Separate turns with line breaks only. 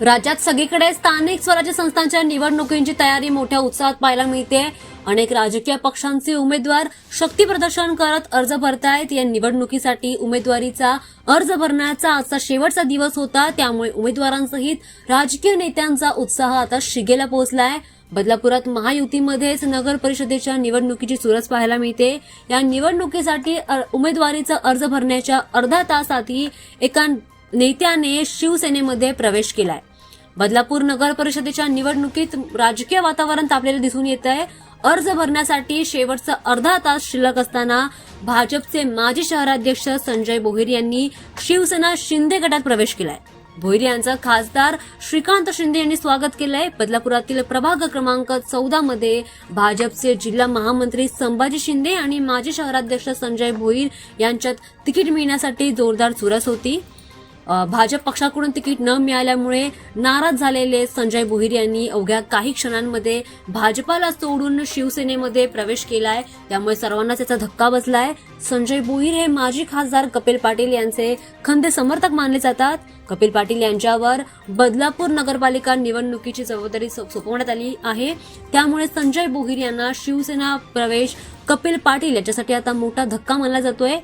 राज्यात सगळीकडे स्थानिक स्वराज्य संस्थांच्या निवडणुकींची तयारी मोठ्या उत्साहात पाहायला मिळते. अनेक राजकीय पक्षांचे उमेदवार शक्ती प्रदर्शन करत अर्ज भरतायत. या निवडणुकीसाठी उमेदवारीचा अर्ज भरण्याचा आजचा शेवटचा दिवस होता. त्यामुळे उमेदवारांसहित राजकीय नेत्यांचा उत्साह आता शिगेला पोहोचलाय. बदलापुरात महायुतीमध्येच नगर परिषदेच्या निवडणुकीची चुरस पाहायला मिळते. या निवडणुकीसाठी उमेदवारीचा अर्ज भरण्याच्या अर्धा तास आधी एका नेत्याने शिवसेनेमध्ये प्रवेश केलाय. बदलापूर नगर परिषदेच्या निवडणुकीत राजकीय वातावरण तापलेलं दिसून येत आहे. अर्ज भरण्यासाठी शेवटचा अर्धा तास शिल्लक असताना भाजपचे माजी शहराध्यक्ष संजय भोईर यांनी शिवसेना शिंदे गटात प्रवेश केलाय. भोईर यांचं खासदार श्रीकांत शिंदे यांनी स्वागत केलंय. बदलापुरातील प्रभाग क्रमांक चौदा मध्ये भाजपचे जिल्हा महामंत्री संभाजी शिंदे आणि माजी शहराध्यक्ष संजय भोईर यांच्यात तिकीट मिळण्यासाठी जोरदार चुरस होती. भाजप पक्षाकडून तिकीट न मिळाल्यामुळे नाराज झालेले संजय बोहिर यांनी अवघ्या काही क्षणांमध्ये भाजपाला सोडून शिवसेनेमध्ये प्रवेश केलाय. त्यामुळे सर्वांनाच याचा धक्का बसलाय. संजय बोहिर हे माजी खासदार कपिल पाटील यांचे खंदे समर्थक मानले जातात. कपिल पाटील यांच्यावर बदलापूर नगरपालिका निवडणुकीची जबाबदारी सो- सोपवण्यात आली आहे. त्यामुळे संजय बोहिर यांना शिवसेना प्रवेश कपिल पाटील याच्यासाठी आता मोठा धक्का मानला जातोय.